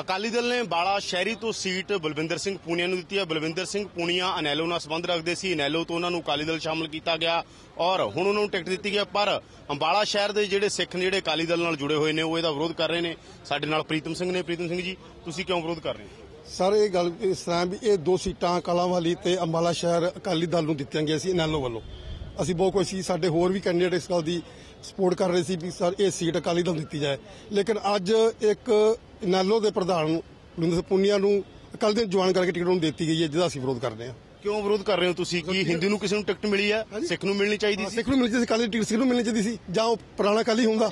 ਅਕਾਲੀ ਦਲ ਨੇ ਬਾਲਾ ਸ਼ਹਿਰੀ ਤੋਂ ਸੀਟ ਬਲਵਿੰਦਰ ਸਿੰਘ ਪੂਨੀਆ ਨੂੰ ਦਿੱਤੀ ਹੈ। ਬਲਵਿੰਦਰ ਸਿੰਘ ਪੂਨੀਆ ਅਨੈਲੋ ਨਾਲ ਸੰਬੰਧ ਰੱਖਦੇ ਸੀ। ਅਨੈਲੋ ਤੋਂ ਉਹਨਾਂ ਨੂੰ ਅਕਾਲੀ ਦਲ ਸ਼ਾਮਲ ਕੀਤਾ ਗਿਆ ਔਰ ਹੁਣ ਉਹਨਾਂ ਨੂੰ ਟਿਕਟ ਦਿੱਤੀ ਗਿਆ ਪਰ ਅੰਬਾਲਾ ਸ਼ਹਿਰ ਦੇ ਜਿਹੜੇ ਸਿੱਖ ਨੇ, ਜਿਹੜੇ ਅਕਾਲੀ ਦਲ ਨਾਲ ਜੁੜੇ ਹੋਏ ਨੇ, ਉਹ ਇਹਦਾ ਵਿਰੋਧ ਕਰ ਰਹੇ ਨੇ। ਸਾਡੇ ਨਾਲ ਪ੍ਰੀਤਮ ਸਿੰਘ ਨੇ। ਪ੍ਰੀਤਮ ਸਿੰਘ ਜੀ, ਤੁਸੀਂ ਕਿਉਂ ਵਿਰੋਧ ਕਰ ਰਹੇ ਹੋ? ਸਰ, ਇਹ ਗੱਲ ਇਸ ਤਰ੍ਹਾਂ ਵੀ ਇਹ ਦੋ ਸੀਟਾਂ ਕਲਾਂਵਾਲੀ ਤੇ ਅੰਬਾਲਾ ਸ਼ਹਿਰ ਅਕਾਲੀ ਦਲ ਨੂੰ ਦਿੱਤੀਆਂ ਗਈਆਂ ਸੀ ਅਨੈਲੋ ਵੱਲੋਂ। ਅਸੀਂ ਬਹੁਤ ਕੁਝ ਸੀ, ਸਾਡੇ ਹੋਰ ਵੀ ਕੈਂਡੀਡੇਟ ਇਸ ਗੱਲ ਦੀ ਸਪੋਰਟ ਕਰ ਰਹੇ ਸੀ ਵੀ ਸਰ, ਇਹ ਸੀਟ ਅਕਾਲੀ ਦਲ ਨੂੰ ਦਿੱਤੀ ਜਾਏ। ਲੇਕਿਨ ਅੱਜ ਇੱਕ ਇਨਾਲੋ ਦੇ ਪ੍ਰਧਾਨ ਬਲਿੰਦਰ ਪੁੰਨੀਆ ਨੂੰ ਅਕਾਲੀ ਦਲ ਜੁਆਇਨ ਕਰਕੇ ਟਿਕਟ ਉਹਨੂੰ ਦਿੱਤੀ ਗਈ ਹੈ, ਜਿਹਦਾ ਅਸੀਂ ਵਿਰੋਧ ਕਰਦੇ ਹਾਂ। ਕਿਉਂ ਵਿਰੋਧ ਕਰ ਰਹੇ ਹੋ ਤੁਸੀਂ? ਕੀ ਹਿੰਦੂ ਨੂੰ ਕਿਸੇ ਨੂੰ ਟਿਕਟ ਮਿਲੀ ਹੈ ਸਿੱਖ ਨੂੰ ਮਿਲਣੀ ਚਾਹੀਦੀ ਸੀ? ਸਿੱਖ ਨੂੰ ਮਿਲਣੀ ਚਾਹੀਦੀ ਸੀ ਅਕਾਲੀ ਟਿਕਟ ਸਿੱਖ ਨੂੰ ਮਿਲਣੀ ਚਾਹੀਦੀ ਸੀ। ਜਾਂ ਉਹ ਪੁਰਾਣਾ ਅਕਾਲੀ ਹੁੰਦਾ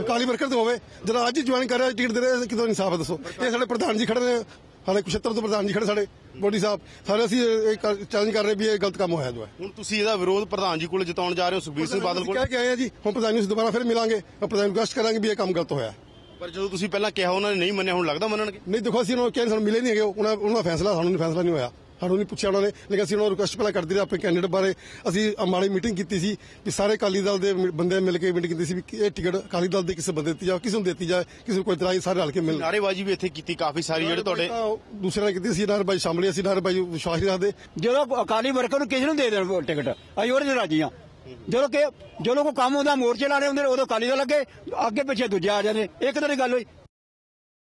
ਅਕਾਲੀ ਵਰਕਰ ਤੇ ਹੋਵੇ। ਜਿਹੜਾ ਅੱਜ ਜੁਆਇਨ ਕਰ ਰਿਹਾ ਟਿਕਟ ਦੇ ਰਿਹਾ ਕਿਦੋਂ ਇਨਸਾਫ ਹੈ ਦੱਸੋ? ਇਹ ਸਾਡੇ ਪ੍ਰਧਾਨ ਜੀ ਖੜੇ ਨੇ। ਸਾਡੇ ਕੁਸ਼ਤਰ ਤੋਂ ਪ੍ਰਧਾਨ ਜੀ ਖੜੇ ਸਾਡੇ ਬੋਡੀ ਸਾਹਿਬ। ਸਾਰੇ ਅਸੀਂ ਇਹ ਚੈਲੰਜ ਕਰ ਰਹੇ ਵੀ ਇਹ ਗਲਤ ਕੰਮ ਹੋਇਆ ਜੋ ਹੈ। ਹੁਣ ਤੁਸੀਂ ਇਹਦਾ ਵਿਰੋਧ ਪ੍ਰਧਾਨ ਜੀ ਕੋਲ ਜਤਾਉਣ ਜਾ ਰਹੇ ਹੋ ਸੁਖਬੀਰ ਸਿੰਘ ਬਾਦਲ ਕੋਲ ਕਹਿ ਕੇ ਆਏ ਆ ਜੀ ਹੁਣ ਪ੍ਰਧਾਨ ਨੂੰ ਅਸੀਂ ਦੁਬਾਰਾ ਫਿਰ ਮਿਲਾਂਗੇ। ਪ੍ਰਧਾਨ ਨੂੰ ਰਿਕੁਐਸਟ ਕਰਾਂਗੇ ਵੀ ਇਹ ਕੰਮ ਗਲਤ ਹੋਇਆ ਪਰ ਜਦੋਂ ਤੁਸੀਂ ਪਹਿਲਾਂ ਕਿਹਾ ਉਹਨਾਂ ਨੇ ਨਹੀਂ ਮੰਨਿਆ ਹੁਣ ਲੱਗਦਾ ਮੰਨਣਗੇ? ਨਹੀਂ ਦੇਖੋ ਅਸੀਂ ਉਹਨਾਂ ਨੂੰ ਕਿਹਾ ਸਾਨੂੰ ਮਿਲੇ ਨਹੀਂ ਹੈਗੇ। ਉਹਨਾਂ ਉਹਨਾਂ ਦਾ ਫੈਸਲਾ ਸਾਨੂੰ ਨਹੀਂ ਫੈਸਲਾ ਨਹੀਂ ਹੋਇਆ। ਸਾਨੂੰ ਨਹੀਂ ਪੁੱਛਿਆ ਉਹਨਾਂ ਨੇ ਲੇਕਿਨ ਅਸੀਂ ਉਹਨਾਂ ਨੂੰ ਰਿਕੁਐਸਟ ਪਹਿਲਾਂ ਕਰਦੇ ਰਹੇ ਆਪਣੇ ਕੈਂਡੀਡੇਟ ਬਾਰੇ। ਅਸੀਂ ਅੰਬਾਲੇ ਮੀਟਿੰਗ ਕੀਤੀ ਸੀ ਵੀ ਸਾਰੇ ਅਕਾਲੀ ਦਲ ਦੇ ਬੰਦੇ ਮਿਲ ਕੇ ਮੀਟਿੰਗ ਕੀਤੀ ਸੀ ਵੀ ਇਹ ਟਿਕਟ ਅਕਾਲੀ ਦਲ ਦੇ ਕਿਸੇ ਬੰਦੇ ਦਿੱਤੀ ਜਾਵੇ ਕਿਸੇ ਨੂੰ ਦਿੱਤੀ ਜਾਏ ਕਿਸੇ ਨੂੰ ਕੋਈ ਤਰ੍ਹਾਂ ਸਾਰੇ ਰਲ ਕੇ ਮਿਲ ਨਾਰੇਬਾਜ਼ੀ ਵੀ ਇੱਥੇ ਕੀਤੀ ਕਾਫੀ ਸਾਰੀ ਜਿਹੜੇ ਤੁਹਾਡੇ ਦੂਸਰੇ ਨੇ ਕੀਤੀ ਸੀ ਨਾਰਬਾਈ ਸ਼ਾਮਲੀ ਅਸੀਂ ਨਾਰਬਾਈ ਵਿਸ਼ਵਾਸ ਨਹੀਂ ਰੱਖਦੇ। ਜਦੋਂ ਅਕਾਲੀ ਵਰਕਰ ਨੂੰ ਕਿਸੇ ਨੂੰ ਦੇ ਦੇਣ ਟਿਕਟ ਅਸੀਂ ਉਹਦੇ ਰਾਜੀ ਹਾਂ। ਜਦੋਂ ਕਿ ਜਦੋਂ ਕੋਈ ਕੰਮ ਹੁੰਦਾ ਮੋਰਚੇ ਲਾਣੇ ਹੁੰਦੇ ਨੇ, ਉਦੋਂ ਅਕਾਲੀ ਦਲ ਅੱਗੇ ਅੱਗੇ ਪਿੱਛੇ ਦੂਜੇ ਆ ਜਾਂਦੇ। ਇੱਕ ਤਾਂ ਨਹੀਂ ਗੱਲ ਹੋਈ